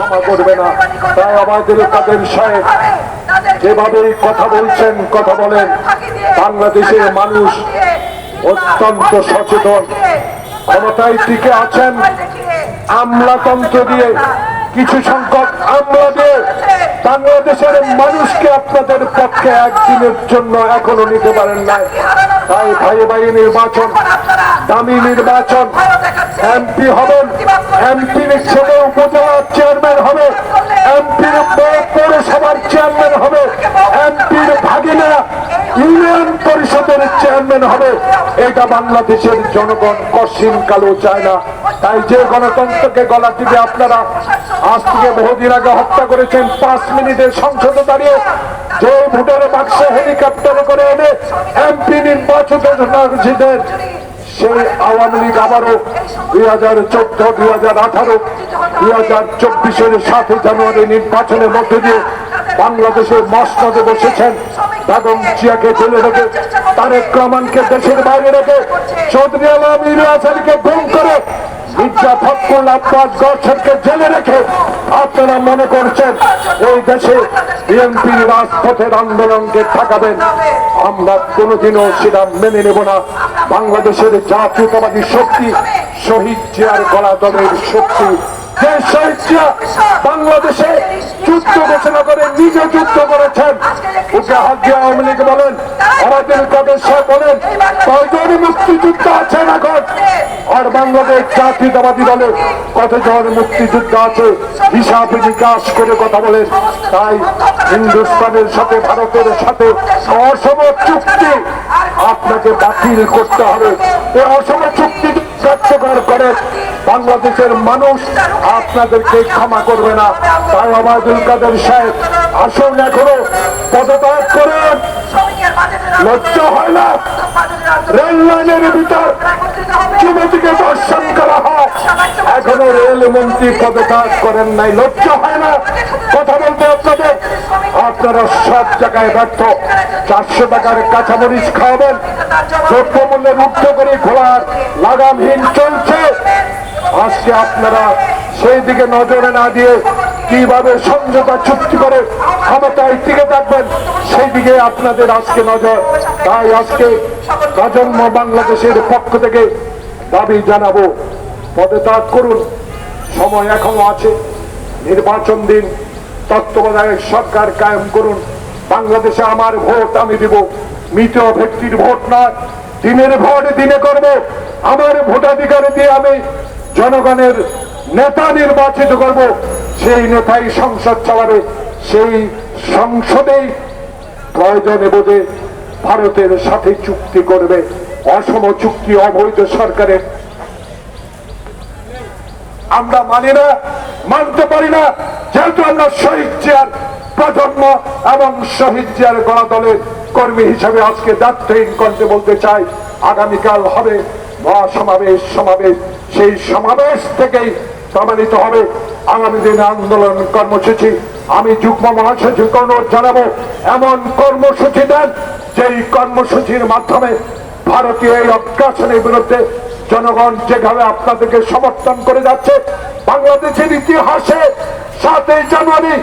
ক্ষমা করবে না। তাই আমাদের তাদের সাহেব যেভাবে কথা বলছেন, কথা বলেন, বাংলাদেশের মানুষ অত্যন্ত সচেতন। ক্ষমতায় টিকে আছেন আমলাতন্ত্র দিয়ে। কিছু সংখ্যক আমলা দিয়ে বাংলাদেশের মানুষকে আপনাদের পক্ষে একদিনের জন্য এখনও নিতে পারেন নাই। তাই ভাই ভাই নির্বাচন, দামি নির্বাচন, এমপি হবেন এমপির ছেলে উপজেলার চেয়ারম্যান হবে এমপির পৌরসভার চেয়ারম্যান হবে এমপির ভাগিনা ইউনিয়ন পরিষদের চেয়ারম্যান হবে। এটা বাংলাদেশের জনগণ কশিন কালো চায় না তাই যে গণতন্ত্রকে গলা টিপে আপনারা আজ থেকে বহুদিন আগে হত্যা করেছেন, পাঁচ মিনিটের সংসদে দাঁড়িয়ে যে ভোটার বাক্সে হেলিকপ্টারে করে এনে এমপি নির্বাচিত সেই আওয়ামী লীগ আবারও দুই হাজার চোদ্দ, দুই হাজার আঠারো, দুই হাজার চব্বিশের সাতই জানুয়ারি নির্বাচনের মধ্যে দিয়ে বাংলাদেশের মসনদে বসেছেন। রেখে দেশের বাইরে রেখে চৌধুরী গুম করে জেলে রেখে আপনারা মনে করছেন এই দেশে বিএনপি রাজপথের আন্দোলনকে ঠেকাবেন? আমরা কোনোদিনও সেটা মেনে নেব না। বাংলাদেশের জাতীয়তাবাদী শক্তি শহীদ জিয়ার গলা দলের শক্তি। বাংলাদেশে যুদ্ধ ঘোষণা করে নিজে যুদ্ধ করেছেন। ওকে আওয়ামী লীগ বলেন আমাদের সাহেব বলেন কয়জন মুক্তিযুদ্ধ আছেন এখন আর বাংলাদেশ জাতীয়তাবাদী দলে কতজন মুক্তিযুদ্ধ আছে? হিসাব নিকাশ করে কথা বলেন। তাই হিন্দুস্তানের সাথে ভারতের সাথে অসম চুক্তি আপনাকে বাতিল করতে হবে। এই অসম চুক্তি কার্যকর করে বাংলাদেশের মানুষ আপনাদেরকে ক্ষমা করবে না। তাই আমাদের কাদের সাহেব, আসুন এখনও পদত্যাগ করুন। লজ্জা হয় না। রেল লাইনের ভিতর যুবতীকে দর্শন করা হয়। এখনও রেল মন্ত্রী পদত্যাগ করেন নাই। লজ্জা হয় না। কথা বলতে আপনাদের, আপনারা সব জায়গায় ব্যর্থ। চারশো টাকার কাঁচামরিচ খাওয়াবেন। দ্রব্যমূল্যের উদ্ধ করে ঘোড়ার লাগামহীন চলছে। আজকে আপনারা সেই দিকে নজরে না দিয়ে কীভাবে সমঝোতা চুক্তি করে ক্ষমতায় টিকে থাকবেন, সেই দিকে আপনাদের আজকে নজর। তাই আজকে প্রজন্ম বাংলাদেশের পক্ষ থেকে দাবি জানাব, পদত্যাগ করুন। সময় এখনও আছে, নির্বাচন দিন, তত্ত্বাবধায়ক সরকার কায়েম করুন। বাংলাদেশে আমার ভোট আমি দিব, মৃত ব্যক্তির ভোট নয়, দিনের ভোট দিনে করব। আমার ভোটাধিকার দিয়ে আমি জনগণের নেতা নির্বাচিত করব, সেই নেতাই সংসদ চালাবে, সেই সংসদেই প্রয়োজনে বোধে ভারতের সাথে চুক্তি করবে, অসম চুক্তি, অবৈধ সরকারের। আমরা মানি না, মানতে পারি না, যেহেতু আমরা শহীদ চেয়ার প্রজন্ম এবং শহীদ চেয়ার গণদলের কর্মী হিসাবে আজকে দায়িত্বহীন করতে বলতে চাই, আগামীকাল হবে মহাসমাবেশ, সমাবেশ, সেই সমাবেশ থেকেই প্রমাণিত হবে আগামী দিনে আন্দোলন কর্মসূচি। আমি যুগ্ম মহাসচিব অনুরোধ জানাব, এমন কর্মসূচি দেন যেই কর্মসূচির মাধ্যমে ভারতীয় এই অগ্রাসনের বিরুদ্ধে জনগণ যেভাবে আপনাদেরকে সমর্থন করে যাচ্ছে, বাংলাদেশের ইতিহাসে সাতই জানুয়ারি